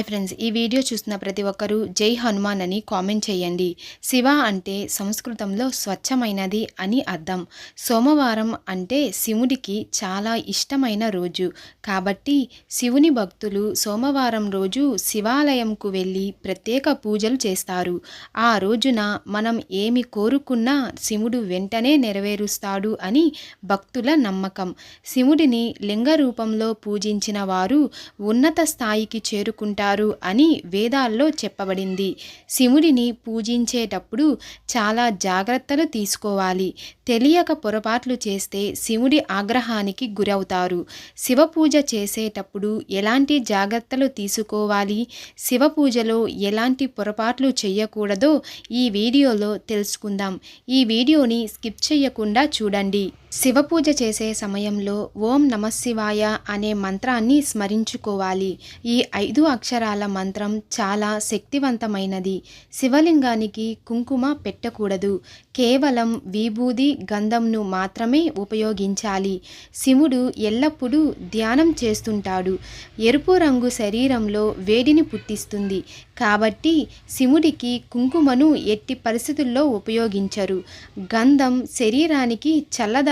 Hi friends ఈ video చూస్తున్న ప్రతి ఒక్కరూ జై హనుమాన్ అని కామెంట్ చేయండి. శివ అంటే సంస్కృతంలో స్వచ్ఛమైనది అని అర్థం. సోమవారం అంటే శివుడికి చాలా ఇష్టమైన రోజు. కాబట్టి శివుని భక్తులు సోమవారం రోజు శివాలయంకు వెళ్ళి ప్రత్యేక పూజలు చేస్తారు. ఆ రోజున మనం ఏమి కోరుకున్నా శివుడు వెంటనే నెరవేరుస్తాడు అని భక్తుల నమ్మకం. శివుడిని లింగ రూపంలో పూజించిన వారు ఉన్నత స్థాయికి చేరుకుంటారు. అని వేదాల్లో చెప్పబడింది. శివుడిని పూజించేటప్పుడు చాలా జాగ్రత్తలు తీసుకోవాలి. తెలియక పొరపాట్లు చేస్తే శివుడి ఆగ్రహానికి గురవుతారు. శివ పూజ చేసేటప్పుడు ఎలాంటి జాగ్రత్తలు తీసుకోవాలి? శివ పూజలో ఎలాంటి పొరపాట్లు చేయకూడదో ఈ వీడియోలో తెలుసుకుందాం. ఈ వీడియోని స్కిప్ చేయకుండా చూడండి. శివ పూజ చేసే సమయంలో ఓం నమశివాయ అనే మంత్రాన్ని స్మరించుకోవాలి. ఈ ఐదు అక్షరాల మంత్రం చాలా శక్తివంతమైనది. శివలింగానికి కుంకుమ పెట్టకూడదు. కేవలం విభూది గంధంను మాత్రమే ఉపయోగించాలి. శివుడు ఎల్లప్పుడూ ధ్యానం చేస్తుంటాడు. ఎరుపు రంగు శరీరంలో వేడిని పుట్టిస్తుంది. కాబట్టి శివుడికి కుంకుమను ఎట్టి పరిస్థితుల్లో ఉపయోగించరు. గంధం శరీరానికి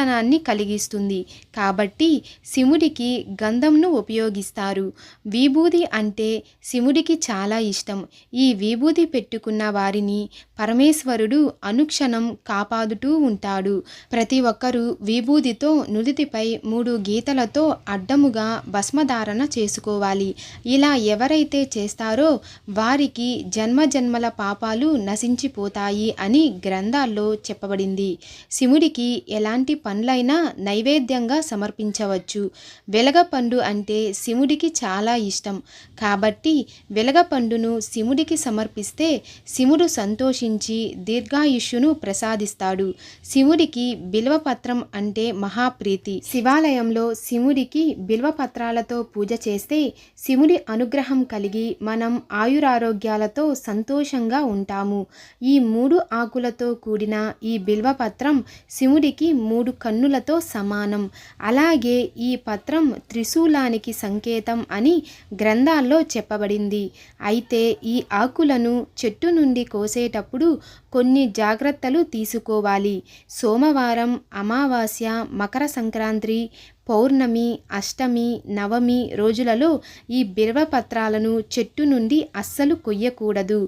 చల్లదనాన్ని కలిగిస్తుంది. కాబట్టి శివుడికి గంధంను ఉపయోగిస్తారు. విభూది అంటే శివుడికి చాలా ఇష్టం. ఈ విభూది పెట్టుకున్న వారిని పరమేశ్వరుడు అనుక్షణం కాపాడుతూ ఉంటాడు. ప్రతి ఒక్కరూ విభూదితో నుదిటిపై మూడు గీతలతో అడ్డముగా భస్మధారణ చేసుకోవాలి. ఇలా ఎవరైతే చేస్తారో వారికి జన్మ జన్మల పాపాలు నశించిపోతాయి అని గ్రంథాల్లో చెప్పబడింది. శివుడికి ఎలాంటి పండ్లైనా నైవేద్యంగా సమర్పించవచ్చు. వెలగపండు అంటే శివుడికి చాలా ఇష్టం. కాబట్టి వెలగపండును శివుడికి సమర్పిస్తే శివుడు సంతోషించి దీర్ఘాయుష్యును ప్రసాదిస్తాడు. శివుడికి బిల్వపత్రం అంటే మహాప్రీతి. శివాలయంలో శివుడికి బిల్వపత్రాలతో పూజ చేస్తే శివుడి అనుగ్రహం కలిగి మనం ఆయురారోగ్యాలతో సంతోషంగా ఉంటాము. ఈ మూడు ఆకులతో కూడిన ఈ బిల్వపత్రం శివుడికి మూడు కన్నులతో సమానం. అలాగే ఈ పత్రం త్రిశూలానికి సంకేతం అని గ్రంథాల్లో చెప్పబడింది. అయితే ఈ ఆకులను చెట్టు నుండి కోసేటప్పుడు కొన్ని జాగ్రత్తలు తీసుకోవాలి. సోమవారం అమావాస్య మకర సంక్రాంతి పౌర్ణమి అష్టమి నవమి రోజులలో ఈ బిల్వపత్రాలను చెట్టు నుండి అస్సలు కొయ్యకూడదు.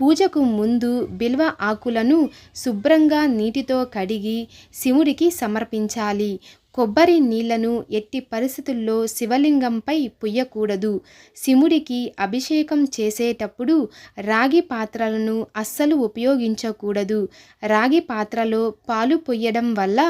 పూజకు ముందు బిల్వ ఆకులను శుభ్రంగా నీటితో కడిగి శివుడికి సమర్పించాలి. కొబ్బరి నీళ్ళను ఎట్టి పరిస్థితుల్లో శివలింగంపై పుయ్యకూడదు. శివుడికి అభిషేకం చేసేటప్పుడు రాగి పాత్రలను అస్సలు ఉపయోగించకూడదు. రాగి పాత్రలో పాలు పొయ్యడం వల్ల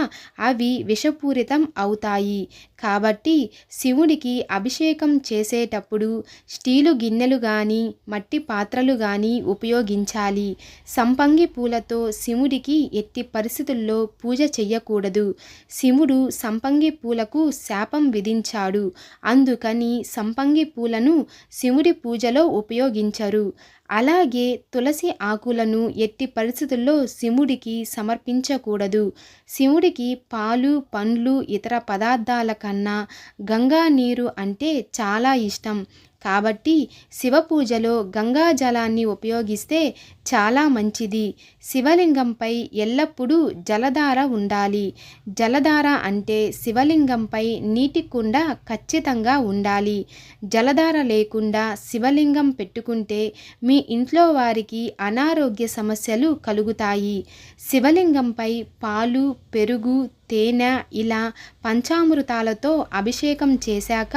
అవి విషపూరితం అవుతాయి. కాబట్టి శివుడికి అభిషేకం చేసేటప్పుడు స్టీలు గిన్నెలు కానీ మట్టి పాత్రలు కానీ ఉపయోగించాలి. సంపంగి పూలతో శివుడికి ఎట్టి పరిస్థితుల్లో పూజ చెయ్యకూడదు. శివుడు సం సంపంగి పూలకు శాపం విధించాడు. అందుకని సంపంగి పూలను శివుడి పూజలో ఉపయోగించరు. అలాగే తులసి ఆకులను ఎట్టి పరిస్థితుల్లో శివుడికి సమర్పించకూడదు. శివుడికి పాలు పండ్లు ఇతర పదార్థాల కన్నా గంగా నీరు అంటే చాలా ఇష్టం. కాబట్టి శివ పూజలో గంగాజలాన్ని ఉపయోగిస్తే చాలా మంచిది. శివలింగంపై ఎల్లప్పుడూ జలధార ఉండాలి. జలధార అంటే శివలింగంపై నీటి కుండ ఖచ్చితంగా ఉండాలి. జలధార లేకుండా శివలింగం పెట్టుకుంటే మీ ఇంట్లో వారికి అనారోగ్య సమస్యలు కలుగుతాయి. శివలింగంపై పాలు పెరుగు తేనె ఇలా పంచామృతాలతో అభిషేకం చేశాక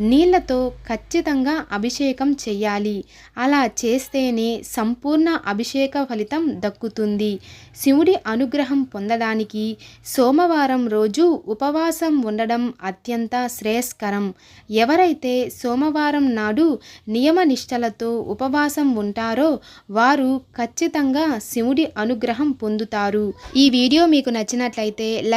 నీళ్ళతో ఖచ్చితంగా అభిషేకం చేయాలి అలా చేస్తేనే సంపూర్ణ అభిషేక ఫలితం దక్కుతుంది. శివుడి అనుగ్రహం పొందడానికి సోమవారం రోజు ఉపవాసం ఉండడం అత్యంత శ్రేయస్కరం. ఎవరైతే సోమవారం నాడు నియమ నిష్టలతో ఉపవాసం ఉంటారో వారు ఖచ్చితంగా శివుడి అనుగ్రహం పొందుతారు. ఈ వీడియో మీకు నచ్చినట్లయితే